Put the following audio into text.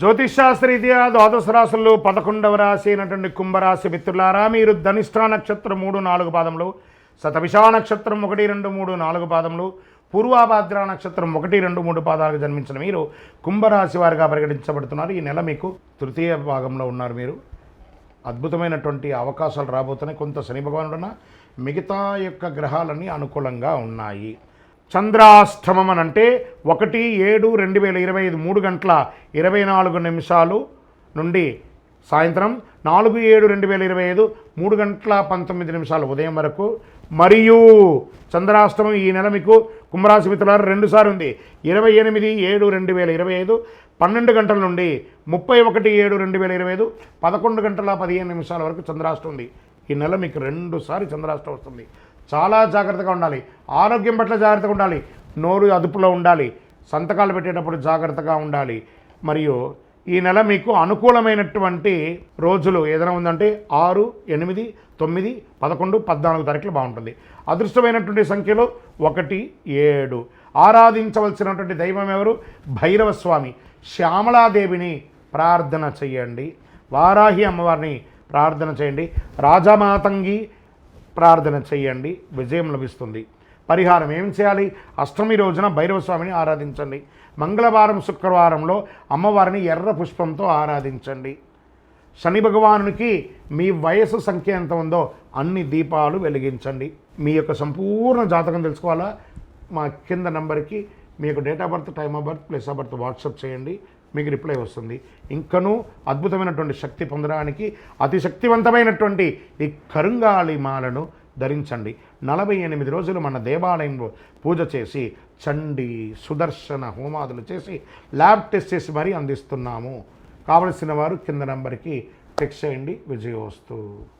జ్యోతిషాస్త్రీత్యా ద్వాదశ రాశుల్లో పదకొండవ రాశి అయినటువంటి కుంభరాశి మిత్రులారా మీరు ధనిష్ఠా నక్షత్రం మూడు నాలుగు పాదములు శతభిషా నక్షత్రం ఒకటి రెండు మూడు నాలుగు పాదములు పూర్వాభాద్ర నక్షత్రం ఒకటి రెండు మూడు పాదాలకు జన్మించిన మీరు కుంభరాశి వారిగా పరిగణించబడుతున్నారు. ఈ నెల మీకు తృతీయ భాగంలో ఉన్నారు మీరు. అద్భుతమైనటువంటి అవకాశాలు రాబోతున్నాయి. కొంత శని భగవానుడున్న మిగతా యొక్క గ్రహాలన్నీ అనుకూలంగా ఉన్నాయి. చంద్రాష్టమం అని అంటే ఒకటి ఏడు రెండు వేల ఇరవై ఐదు మూడు గంటల ఇరవై నాలుగు నిమిషాలు నుండి సాయంత్రం నాలుగు ఏడు రెండు వేల ఇరవై ఐదు మూడు గంటల పంతొమ్మిది నిమిషాలు ఉదయం వరకు. మరియు చంద్రాష్టమం ఈ నెల మీకు కుంభరాశి మిత్రులారు రెండుసార్లు ఉంది. ఇరవై ఎనిమిది ఏడు రెండు వేల ఇరవై ఐదు పన్నెండు గంటల నుండి ముప్పై ఒకటి ఏడు రెండు వేల ఇరవై ఐదు పదకొండు గంటల పదిహేను నిమిషాల వరకు చంద్రాష్టం ఉంది. ఈ నెల మీకు రెండుసారి చంద్రాష్టం వస్తుంది. చాలా జాగ్రత్తగా ఉండాలి. ఆరోగ్యం పట్ల జాగ్రత్తగా ఉండాలి. నోరు అదుపులో ఉండాలి. సంతకాలు పెట్టేటప్పుడు జాగ్రత్తగా ఉండాలి. మరియు ఈ నెల మీకు అనుకూలమైనటువంటి రోజులు ఏదైనా ఉందంటే ఆరు ఎనిమిది తొమ్మిది పదకొండు పద్నాలుగు తారీఖులు బాగుంటుంది. అదృష్టమైనటువంటి సంఖ్యలో ఒకటి ఏడు. ఆరాధించవలసినటువంటి దైవం ఎవరు? భైరవ స్వామి శ్యామలాదేవిని ప్రార్థన చేయండి. వారాహి అమ్మవారిని ప్రార్థన చేయండి. రాజమాతంగి ప్రార్థన చేయండి విజయం లభిస్తుంది. పరిహారం ఏం చేయాలి? అష్టమి రోజున భైరవ స్వామిని ఆరాధించండి. మంగళవారం శుక్రవారంలో అమ్మవారిని ఎర్ర పుష్పంతో ఆరాధించండి. శని భగవానునికి మీ వయసు సంఖ్య ఎంత ఉందో అన్ని దీపాలు వెలిగించండి. మీ యొక్క సంపూర్ణ జాతకం తెలుసుకోవాలా? మా కింద నంబర్కి మీ యొక్క date of birth time of birth place of birth WhatsApp చేయండి. మీకు రిప్లై వస్తుంది. ఇంకనూ అద్భుతమైనటువంటి శక్తి పొందడానికి అతి శక్తివంతమైనటువంటి ఈ కరుంగాళి మాలను ధరించండి. నలభై ఎనిమిది రోజులు మన దేవాలయంలో పూజ చేసి చండి సుదర్శన హోమాదులు చేసి ల్యాబ్ టెస్ట్ చేసి మరీ అందిస్తున్నాము. కావలసిన వారు కింద నంబర్కి టెక్స్ట్ చేయండి. విజయోస్తు.